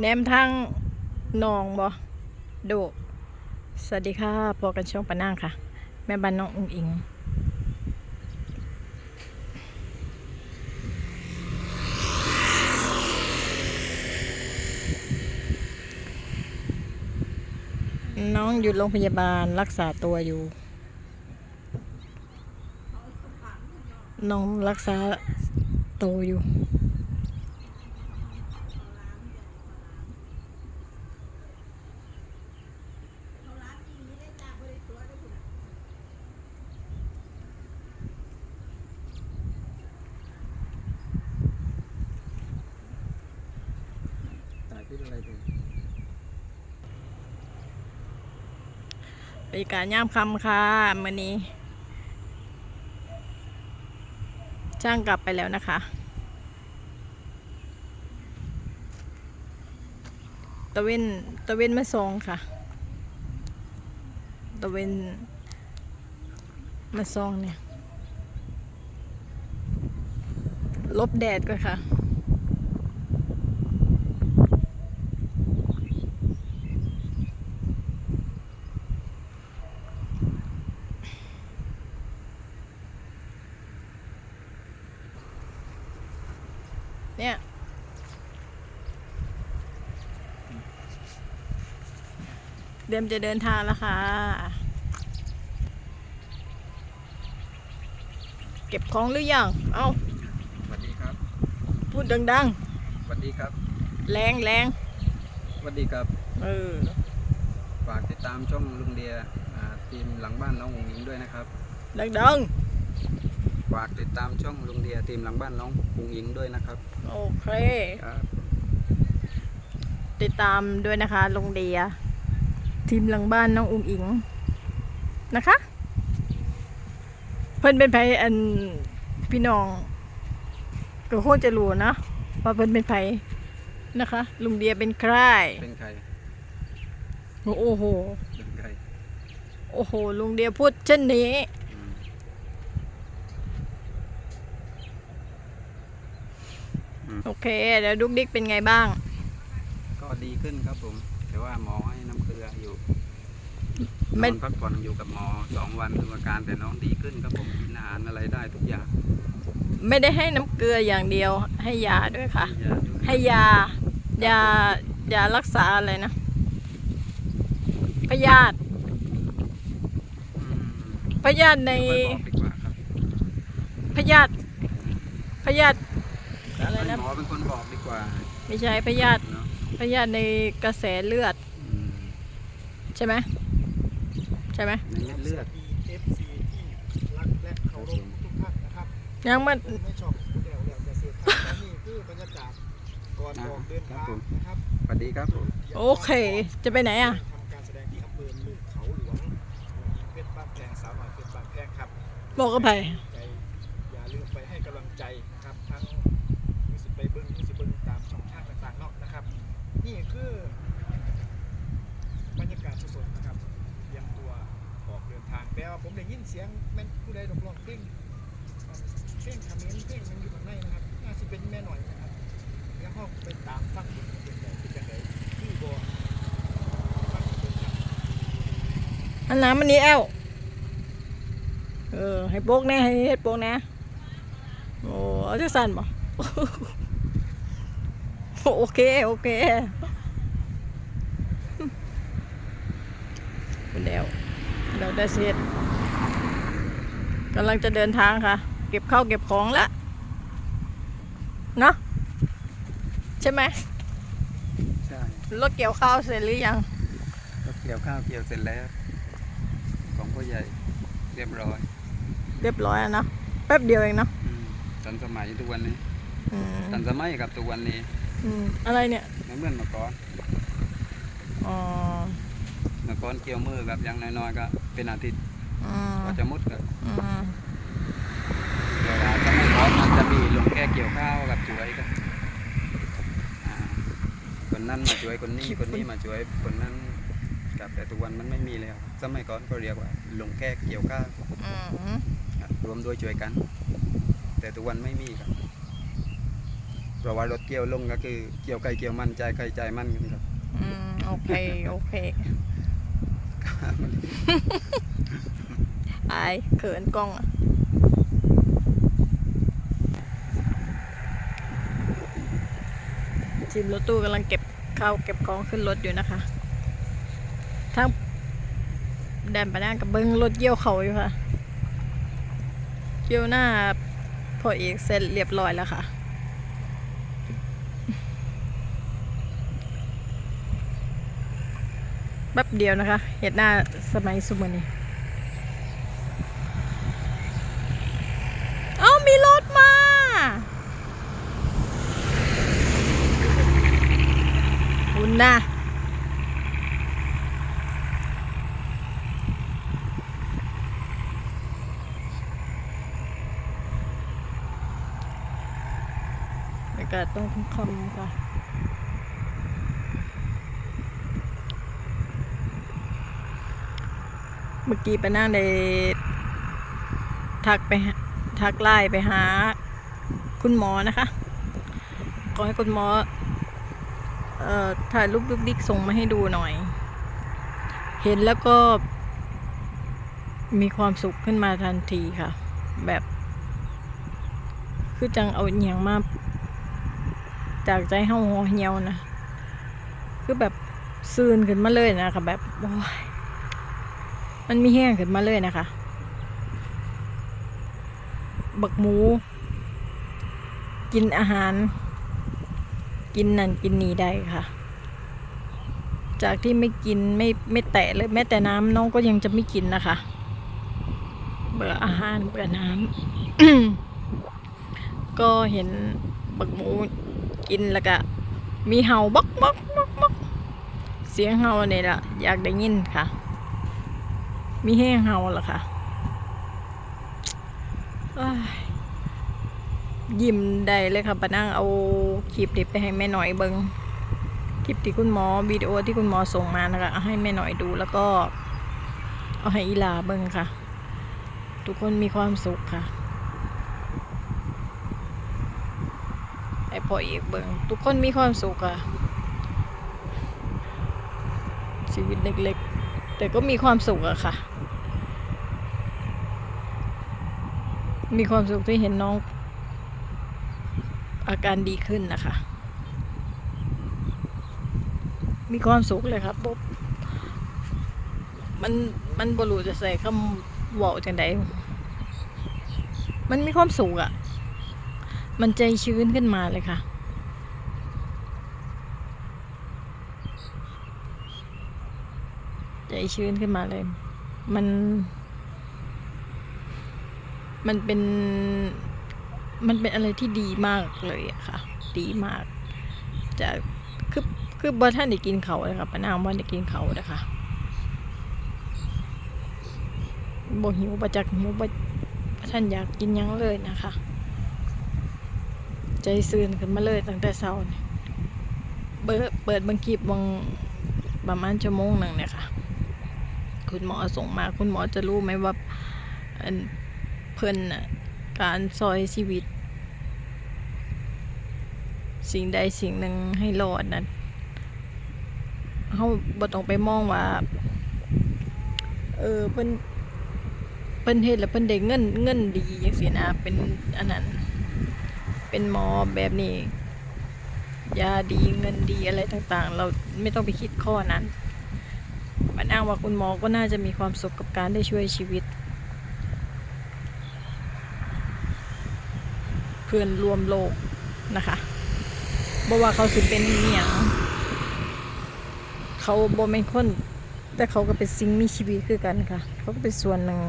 แนมทางนองบ่โดสวัสดีค่ะพอกันช่องปะนางค่ะ แม่บ้านน้องอุงอิง น้องอยู่โรงพยาบาลรักษาตัวอยู่ น้องรักษาตัวอยู่ตายที่อะไรดูบรรยากาศย่ามคำค่ะมื่อนี้ จ้างกลับไปแล้วนะคะ ตะเวนตะเวนมาซองค่ะ ตะเวนมาซองเนี่ย ลบแดดก่อนค่ะ เดมจะเดินทางแล้วค่ะ เก็บของหรือยัง เอาสวัสดีครับ พูดดังสวัสดีครับ ๆ แรงแรงสวัสดีครับ เออ ฝากติดตามช่องลุงเดียอ่าทีมหลังบ้านน้องหงหญิงด้วยนะครับ ดังฝากติดตามช่องลุงเดียทีมหลังบ้านน้องหงหญิงด้วยนะครับๆ โอเค ครับ ติดตามด้วยนะคะลงเดีย ทีมหลังบ้านน้องอุงอิงนะคะ เพิ่นเป็นไผอันพี่น้องก็คงจะรู้นะว่าเพิ่นเป็นไผนะคะ ลุงเดียเป็นใครเป็นใครโอ้โหเป็นใครโอ้โห ลุงเดียพูดเช่นนี้อืมอืมโอเคเดี๋ยวดุกดิกเป็นไงบ้าง ก็ดีขึ้นครับผม แต่ว่าหมอให้น้ำ เกลืออยู่ไม่นอนพักผ่อนอยู่กับหมอสองวันดูอาการแต่น้องดีขึ้นครับผมกินอาหารอะไรได้ทุกอย่างไม่ได้ให้น้ำเกลืออย่างเดียว ให้ยาด้วยค่ะยาด้วยให้ยายายารักษาอะไรนะพยาธิอืมพยาธิในไม่บอกดีกว่าครับพยาธิพยาธิอะไรให้นะหมอเป็นคนบอกดีกว่าไม่ใช่พยาธิเนาะพยาธิในกระแสเลือดอืม ใช่ไหมใช่ไหมในเม็ดเลือดเอฟซีที่รักและเคารพทุกท่านนะครับยังมันไม่ชอบแนวแนวจะเสียท่านนี่คือบรรยากาศก่อนออกเดินทางนะครับสวัสดีครับผม โอเค จะไปไหนอะ ทำการแสดงที่อำเภอลูกเขาหลวงเพชรบ้านแพงสาวหน่อยเพชรบ้านแพงครับ บอกกับไป ใจอย่าลืมไปให้กำลังใจนะครับทั้งมิสิไปเบิ้งมิสิเบิ้งตามช่องทางต่างๆเนาะนะครับ นี่คือบรรยากาศสดๆนะครับเตรียมตัวอ เดินทางแต่ว่าผมได้ยินเสียงแม่นผู้ใดดกร้องเพลงเพลงคอมเมนเพลงยังอยู่ข้างในนะครับน่าจะเป็นแม่หน่อยนะครับเดี๋ยวเขาไปตามฟังดูเป็นไงเป็นยังไงที่บอฟังดูครับอันน้ำมันนี้แอลเออให้โปกแน่ให้เฮ็ดโปกแน่โอ้เอาจะสั่นบ่โอเคโอเคเดี๋ยวเรา ได้เสร็จกำลังจะเดินทางค่ะ เก็บข้าวเก็บของแล้วเนาะใช่ไหมใช่รถเกี่ยวข้าวเสร็จหรือยังก็เกี่ยวข้าวเกี่ยวเสร็จแล้ว ของพ่อใหญ่เรียบร้อย เรียบร้อยแล้วเนาะแป๊บเดียวเองเนาะอืมทันสมัยทุกวันนี้อืมทันสมัยกับทุกวันนี้ อืมอะไรเนี่ยไม่เหมือนเมื่อก่อนอ๋อเมื่ อก่อนเกี่ยวมือกับอยังน้อยๆก็เป็นอาทิตย์อืมก็จะมุดกับอืมเวลาจะไม่ร้อนมันจะมีลงแค่เกี่ยวข้าวกับช่วยกันอ่าคนนั้นมาช่วยคนนี้คนนี้มาช่วยคนนั้นกับแต่ทุกวันมันไม่มีแล้วสมัยก่อนก็เรียกว่าลงแค่เกี่ยวข้าวอืมครับรวมด้วยช่วยกัน แต่ทุกวันไม่มีครับเพราะว่ารถเกี่ยวลงก็คือเกี่ยวไก่เกี่ยวมันใจายไก่ใจายมันกันครับ อืมโอเคโอเค อายเขินกล้องอะทีมรถตู้กำลังเก็บข้าวเก็บของขึ้นรถอยู่นะคะทั้งแดนไปนั่งกับเบิ้งรถเยี่ยวเขาอยู่ค่ะเกี่ยวหน้าพอเอกเสร็จเรียบร้อยแล้วค่ะ แป๊บเดียวนะคะเห็นหน้าสมัยสุมอนี้เอ้ามีรถมาคุณนะอากาศต้องคำๆค่ะ มื่อกี้ไปนั่งในทักไปทักไล่ไปหา คุณหมอนะคะ ขอให้คุณหมอเอ่อถ่ายรูปลูกดิกส่งมาให้ดูหน่อย เห็นแล้วก็ มีความสุขขึ้นมาทันทีค่ะ แบบ คือจังเอาอหย่างมาจากใจเฮาหัวเหี่ยวนะ คือแบบซื่นขึ้นมาเลยนะคะแบบโอ้ย มันมีแห้งขึ้นมาเลยนะคะ บักหมู กินอาหาร กินนั่นกินนี่ได้ค่ะ จากที่ไม่กินไม่ไม่แตะเลยแม้แต่น้ำน้องก็ยังจะไม่กินนะคะ เบื่ออาหารเบื่อน้ำก็เห็นบักหมูกินแล้วก็มีเห่าบักบักบักบักเสียงเห่าเนี่ยละอยากได้ยินค่ะ มีแห้งเฮาล่ะค่ะยิ้มได้เลยค่ะปนั่งเอาคลิปนี้ไปให้แม่หน่อยเบิงคลิปที่คุณหมอวิดีโอที่คุณหมอส่งมานะคะให้แม่หน่อยดูแล้วก็ เอาให้อีลาเบิงค่ะ ทุกคนมีความสุขค่ะไอพ่อเอกเบิงทุกคนมีความสุขค่ะ ชีวิตเล็กๆ แต่ก็มีความสุขอะค่ะ มีความสุขที่เห็นน้อง อาการดีขึ้นนะคะ มีความสุขเลยครับบบมันมันบรูจะใส่คำว่าจังใดมันมีความสุขอะมันใจชื้นขึ้นมาเลยค่ะ ใจชื้นขึ้นมาเลย มัน มันเป็น มันเป็นอะไรที่ดีมากเลยอะค่ะ ดีมาก จะคือคือบอท่านได้กินเขาเลยค่ะป้านางว่าได้กินเขานะคะบ่หิวประจักหิวบ่บ่ท่านอยากกินยังเลยนะคะ ใจซื่นขึ้นมาเลยตั้งแต่เช้านี่เปิดเปิดบังคลิปบางประมาณชั่วโมงหนึ่งเนี่ยค่ะ คุณหมอส่งมา คุณหมอจะรู้ไหมว่าเพิ่นการซอยชีวิต สิ่งใดสิ่งหนึ่งให้รอดนั้นเขาบ่ต้องไปมองว่า เออเพิ่นเพิ่นเฮ็ดแล้วเพิ่นได้เงินเงินดีจังซี่นะเป็นอันนั้น เป็นหมอแบบนี้ยาดีเงินดีอะไรต่างๆ เราไม่ต้องไปคิดข้อนั้น มันอ้างว่าคุณหมอก็น่าจะมีความสุขกับการได้ช่วยชีวิต เพื่อนรวมโลกนะคะบ่ว่าเขาสิเป็นอหย่างเขาบ่เป็นคน แต่เขาก็เป็นสิ่งมีชีวิตคือกันค่ะ เขาก็เป็นส่วนหนึ่ง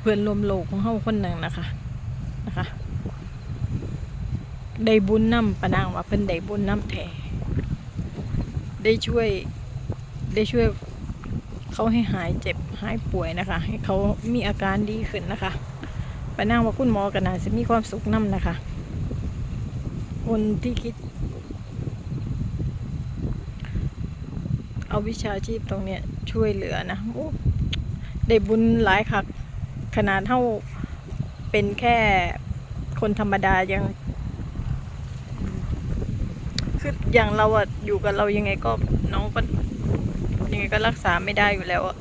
เพื่อนรวมโลกของเขาคนหนึ่งนะคะนะคะได้บุญนำปะนางว่าเพิ่นได้บุญนำแท้ ได้ช่วย ได้ช่วยเขาให้หายเจ็บหายป่วยนะคะ ให้เขามีอาการดีขึ้นนะคะไปนั่งว่าคุณหมอกันนาจะมีความสุขนํนะคะ คนที่คิด เอาวิชาชีพตรงเนี้ยช่วยเหลือนะโอ้ได้บุญหลายคักขนาดเท่าเป็นแค่คนธรรมดายังคื อย่างเราอะอยู่กับเรายังไงก็น้องก็ยังไงก็รักษาไม่ได้อยู่แล้วอะ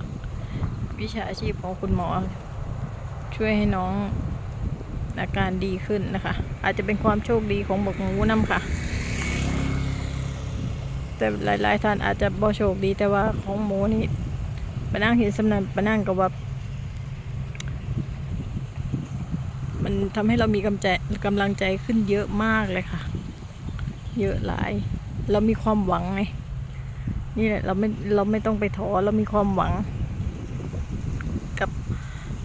วิชาชีพของคุณหมอ ช่วยให้น้องอาการดีขึ้นนะคะ อาจจะเป็นความโชคดีของบกหมูน้ำค่ะ แต่หลายๆท่านอาจจะบ่โชคดีแต่ว่าของหมูนี่มานั่งเห็นสำนันมานั่งกับว่า มันทำให้เรามีกำใจกำลังใจขึ้นเยอะมากเลยค่ะ เยอะหลาย เรามีความหวังไงนี่แหละเราไม่เราไม่ต้องไปท้อเรามีความหวัง กับ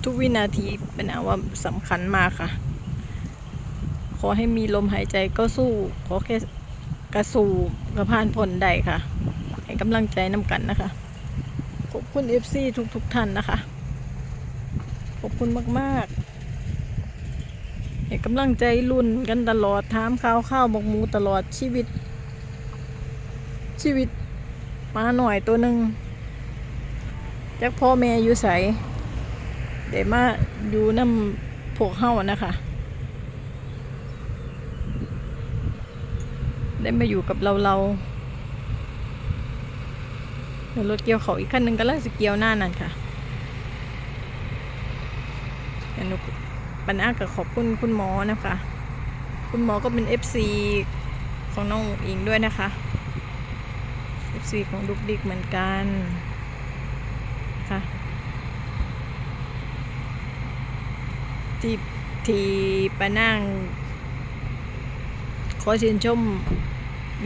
ทุกวินาทีเป็นอาว่าสำคัญมากค่ะ ขอให้มีลมหายใจก็สู้ ขอแค่กระสู่กระพานผลได้ค่ะ ให้กำลังใจน้ำกันนะคะ ขอบคุณเอฟซีทุกทุกท่านนะคะ ขอบคุณมากๆให้กำลังใจรุ่นกันตลอดถามข่าวข้าวบอกมูตลอดชีวิต ชีวิตมาหน่อยตัวหนึ่งจากพ่อแม่อยู่ใสเดี๋ยวมาอยู่น้ำพวกเฮานะคะได้มาอยู่กับเราเราเดี๋ยวรถเกี่ยวเขาอีกคันหนึ่งก็ลังสเกี่ยวหน้านั่นค่ะเดี๋ยวหนูปัญอากับขอบคุณคุณหมอนะคะ คุณหมอก็เป็น FC ของน้องอิงด้วยนะคะ FC ของดุกดิกเหมือนกันค่ะที่ที่ปนั่ง ขอชื่นชม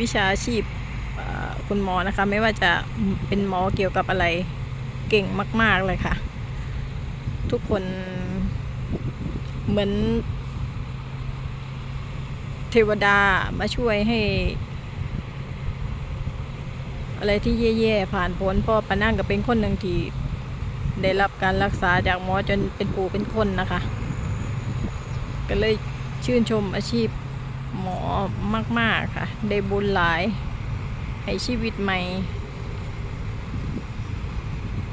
วิชาชีพคุณหมอนะคะ ไม่ว่าจะเป็นหมอเกี่ยวกับอะไรเก่งมาก ๆ เลยค่ะ ทุกคนเหมือนเทวดามาช่วยให้ อะไรที่แย่ๆผ่านพ้นพราะปานั่งก็เป็นคนหนึ่งที่ได้รับการรักษาจากหมอจนเป็นปู่เป็นคนนะคะ ก็เลยชื่นชมอาชีพหมอมาก ๆ ค่ะ ได้บุญหลาย ให้ชีวิตใหม่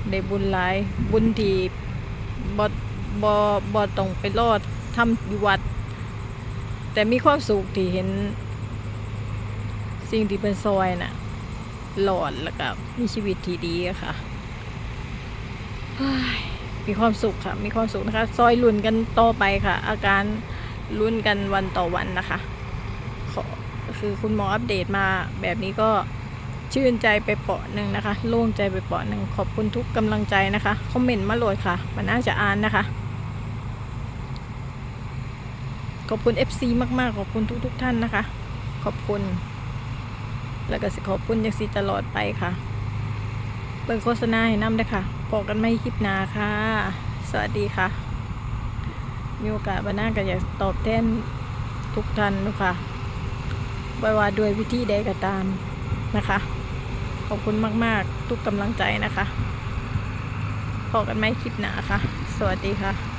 ได้บุญหลาย บุญที่บอบอบอต้องไปรอดทำอยู่วัด แต่มีความสุขที่เห็นสิ่งที่เป็นซอยน่ะ หลอดแล้วก็มีชีวิตที่ดีอะค่ะมีความสุขค่ะ มีความสุขนะคะ ซอยลุ่นกันต่อไปค่ะ อาการลุ้นกันวันต่อวันนะคะขอคือคุณหมออัปเดตมาแบบนี้ก็ชื่นใจไปเปาะหนึ่งนะคะ โล่งใจไปเปาะหนึ่งขอบคุณทุกกำลังใจนะคะ คอมเมนต์มาโหลดค่ะ มันน่าจะอ่านนะคะ ขอบคุณ FC มาก ๆ ขอบคุณทุก ๆ ท่านนะคะ ขอบคุณ แล้วก็สิขอบคุณยังสีตลอดไปค่ะเปิดโฆษณาให้น้ำด้วยค่ะพอกันไม่คลิปหนาค่ะ สวัสดีค่ะ มีโอกาสวันหน้าก็อยากตอบแทนทุกท่านนะคะไม่ว่าด้วยวิธีใดก็ตามนะคะ ขอบคุณมาก ๆ ทุกกำลังใจนะคะพอกันไม่คลิปหนาค่ะ สวัสดีค่ะ